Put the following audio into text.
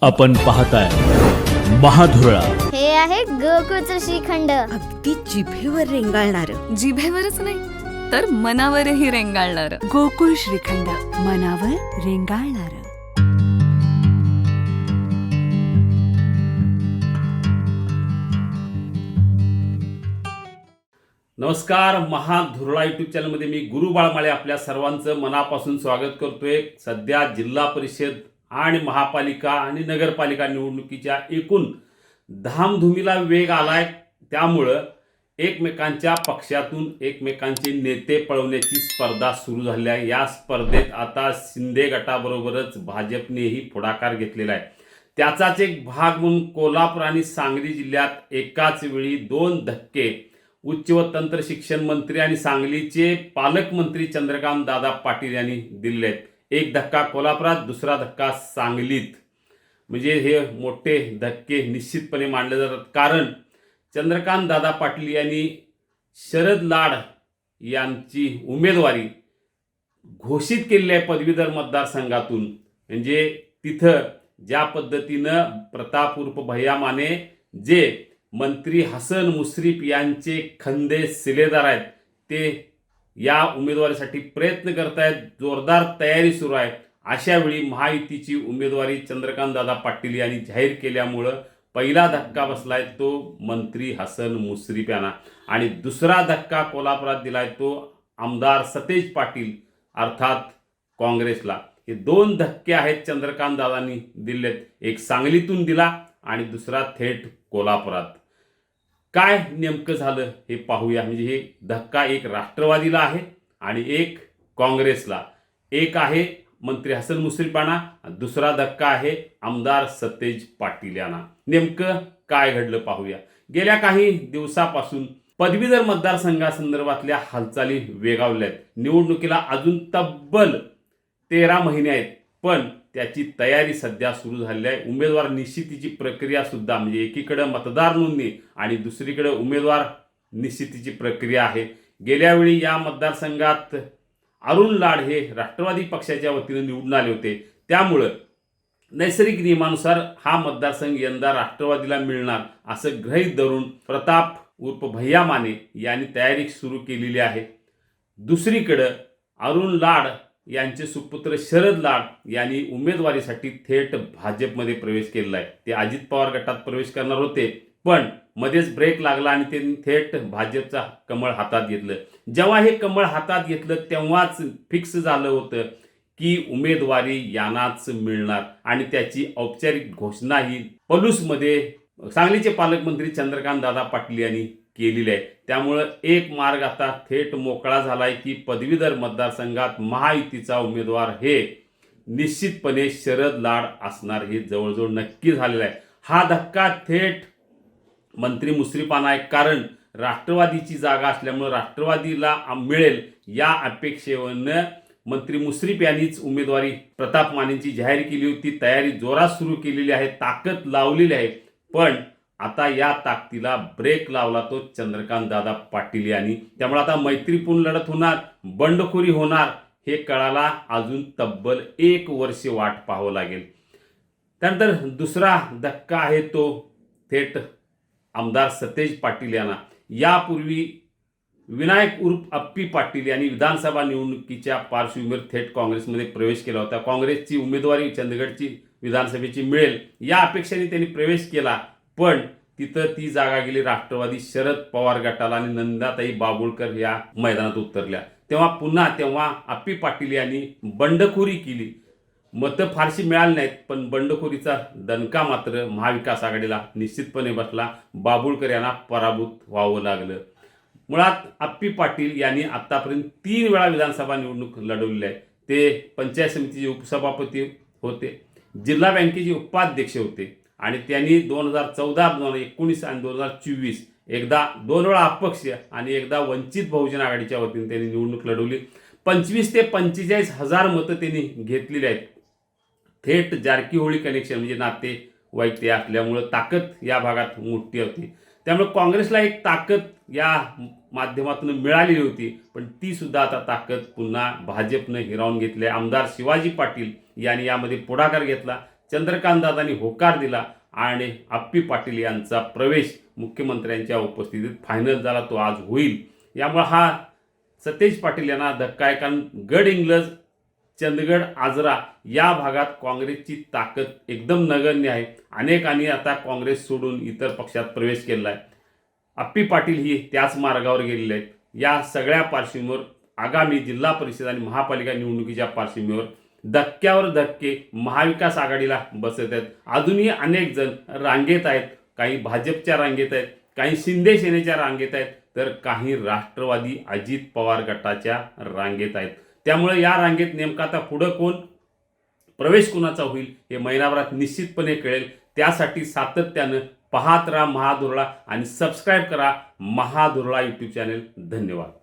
आपण पाहताय महाधुरळा. हे आहे गोकुळचं श्रीखंड. अगदी जिभेवर रेंगाळणार. जिभेवरच नाही तर मनावरही रेंगाळणार. गोकुळ श्रीखंड मनावर रेंगाळणार. नमस्कार महाधुरळा युट्यूब चॅनलमध्ये मी गुरु बाळमाळे आपल्या सर्वांचं मनापासून स्वागत करतोय. सध्या जिल्हा परिषद आणि महापालिका आणि नगरपालिका निवडणुकीच्या एकूण धामधुमीला वेग आलाय. त्यामुळं एकमेकांच्या पक्षातून एकमेकांचे नेते पळवण्याची स्पर्धा सुरू झाली आहे. या स्पर्धेत आता शिंदे गटाबरोबरच भाजपनेही पुढाकार घेतलेला आहे. त्याचाच एक भाग म्हणून कोल्हापूर आणि सांगली जिल्ह्यात एकाच वेळी दोन धक्के. उच्च व तंत्र शिक्षण मंत्री आणि सांगलीचे पालकमंत्री चंद्रकांत दादा पाटील यांनी दिले आहेत. एक धक्का कोल्हापुरात दुसरा धक्का सांगलीत. म्हणजे हे मोठे धक्के निश्चितपणे मानले जातात. कारण चंद्रकांत दादा पाटील यांनी शरद लाड यांची उमेदवारी घोषित केलेली आहे पदवीधर मतदारसंघातून. म्हणजे तिथं ज्या पद्धतीनं प्रताप उर्फ भय्यामाने जे मंत्री हसन मुश्रीफ यांचे खंदे सिलेदार आहेत ते या उमेदवारीसाठी प्रयत्न करतायत जोरदार तयारी सुरू आहे. अशावेळी महायुतीची उमेदवारी चंद्रकांत दादा पाटील यांनी जाहीर केल्यामुळं पहिला धक्का बसलाय तो मंत्री हसन मुश्रीफ यांना आणि दुसरा धक्का कोल्हापुरात दिलाय तो आमदार सतेज पाटील अर्थात काँग्रेसला. हे दोन धक्के आहेत चंद्रकांत दादांनी दिलेत. एक सांगलीतून दिला आणि दुसरा थेट कोल्हापुरात. काय नेमकं झालं हे पाहूया. म्हणजे हे धक्का एक राष्ट्रवादीला आहे आणि एक काँग्रेसला. एक आहे मंत्री हसन मुश्रीफांना दुसरा धक्का आहे आमदार सतेज पाटील यांना नेमकं काय घडलं पाहूया. गेल्या काही दिवसापासून पदवीधर मतदारसंघासंदर्भातल्या हालचाली वेगावल्या आहेत निवडणुकीला अजून तब्बल तेरा महिने आहेत. पण त्याची तयारी सध्या सुरू झालेली आहे. उमेदवार निश्चितीची प्रक्रिया सुद्धा म्हणजे एकीकडं मतदार नोंदणी आणि दुसरीकडे उमेदवार निश्चितीची प्रक्रिया आहे. गेल्यावेळी या मतदारसंघात अरुण लाड हे राष्ट्रवादी पक्षाच्या वतीनं निवडून आले होते. त्यामुळं नैसर्गिक नियमानुसार हा मतदारसंघ यंदा राष्ट्रवादीला मिळणार असं गृहीत धरून प्रताप उर्फ भैया माने यांनी तयारी सुरू केलेली आहे. दुसरीकडं अरुण लाड यांचे सुपुत्र शरद लाड यांनी उमेदवारीसाठी थेट भाजपमध्ये प्रवेश केलेला आहे. ते अजित पवार गटात प्रवेश करणार होते पण मध्येच ब्रेक लागला आणि त्यांनी थेट भाजपचा कमळ हातात घेतलं. जेव्हा हे कमळ हातात घेतलं तेव्हाच फिक्स झालं होतं की उमेदवारी यांनाच मिळणार आणि त्याची औपचारिक घोषणाही पलूसमध्ये सांगलीचे पालकमंत्री चंद्रकांत दादा पाटील यांनी केलेली आहे. त्यामुळं एक मार्ग आता थेट मोकळा झाला आहे की पदवीधर मतदारसंघात महायुतीचा उमेदवार हे निश्चितपणे शरद लाड असणार हे जवळजवळ नक्की झालेलं आहे. हा धक्का थेट मंत्री मुश्रीफांना आहे कारण राष्ट्रवादीची जागा असल्यामुळं राष्ट्रवादीला मिळेल या अपेक्षेवरनं मंत्री मुश्रीफ यांनीच उमेदवारी प्रताप मानेंची जाहीर केली होती. तयारी जोरात सुरू केलेली आहे ताकद लावलेली आहे. पण आता या ताकदीला ब्रेक लावला तो चंद्रकांत दादा पाटील यांनी. त्यामुळे आता मैत्रीपूर्ण लढत होणार बंडखोरी होणार हे कळाला अजून तब्बल एक वर्ष वाट पाहावं लागेल. त्यानंतर दुसरा धक्का आहे तो थेट आमदार सतेज पाटील यांना. यापूर्वी विनायक उर्फ अप्पी पाटील यांनी विधानसभा निवडणुकीच्या पार्श्वभूमीवर थेट काँग्रेसमध्ये प्रवेश केला होता. काँग्रेसची उमेदवारी चंदगडची विधानसभेची मिळेल. या अपेक्षेने त्यांनी प्रवेश केला. पण तिथं ती जागा गेली राष्ट्रवादी शरद पवार गटाला आणि नंदाताई बाबुळकर या मैदानात उतरल्या. तेव्हा पुन्हा तेव्हा अप्पी पाटील यांनी बंडखोरी केली. मतं फारशी मिळाली नाहीत पण बंडखोरीचा दणका मात्र महाविकास आघाडीला निश्चितपणे बसला. बाबुळकर यांना पराभूत व्हावं लागलं. मुळात अप्पी पाटील यांनी आतापर्यंत तीन वेळा विधानसभा निवडणूक लढवलेली आहे. ते पंचायत समितीचे उपसभापती होते. जिल्हा बँकेचे उपाध्यक्ष होते. आणि त्यांनी दोन हजार चौदा दोन हजार एकोणीस आणि दोन हजार चोवीस एकदा दोन वेळा अपक्ष आणि एकदा वंचित बहुजन आघाडीच्या वतीने त्यांनी निवडणूक लढवली. पंचवीस ते पंचेचाळीस हजार मतं त्यांनी घेतलेली आहेत. थेट जारकीहोळी कनेक्शन म्हणजे नाते वाईट असल्यामुळं ताकद या भागात मोठी होती. त्यामुळे काँग्रेसला एक ताकद या माध्यमातून मिळालेली होती पण ती सुद्धा आता ताकद पुन्हा भाजपनं हिरावून घेतली आहे. आमदार शिवाजी पाटील यांनी यामध्ये पुढाकार घेतला. चंद्रकांतदादांनी होकार दिला आणि आप्पी पाटील यांचा प्रवेश मुख्यमंत्र्यांच्या उपस्थितीत फायनल झाला तो आज होईल. यामुळे हा सतेज पाटील यांना धक्का आहे कारण गड इंग्लज चंदगड आजरा या भागात काँग्रेसची ताकद एकदम नगण्य आहे. अनेकांनी आता काँग्रेस सोडून इतर पक्षात प्रवेश केला आहे. अप्पी पाटील ही त्याच मार्गावर गेलेले आहेत. या सगळ्या पार्श्वभूमीवर आगामी जिल्हा परिषद आणि महापालिका निवडणुकीच्या पार्श्वभूमीवर धक्क्यावर धक्के महाविकास आघाडीला बसत आहेत. अजूनही अनेक जण रांगेत आहेत. काही भाजपच्या रांगेत आहेत. काही शिंदे सेनेच्या रांगेत आहेत. तर काही राष्ट्रवादी अजित पवार गटाच्या रांगेत आहेत. त्यामुळे या रांगेत नेमका आता पुढं कोण? प्रवेश कोणाचा होईल हे महिनाभरात निश्चितपणे कळेल. त्यासाठी सातत्यानं पाहत राहा महाधुरळा आणि सबस्क्राईब करा महाधुरळा यूट्यूब चॅनेल धन्यवाद.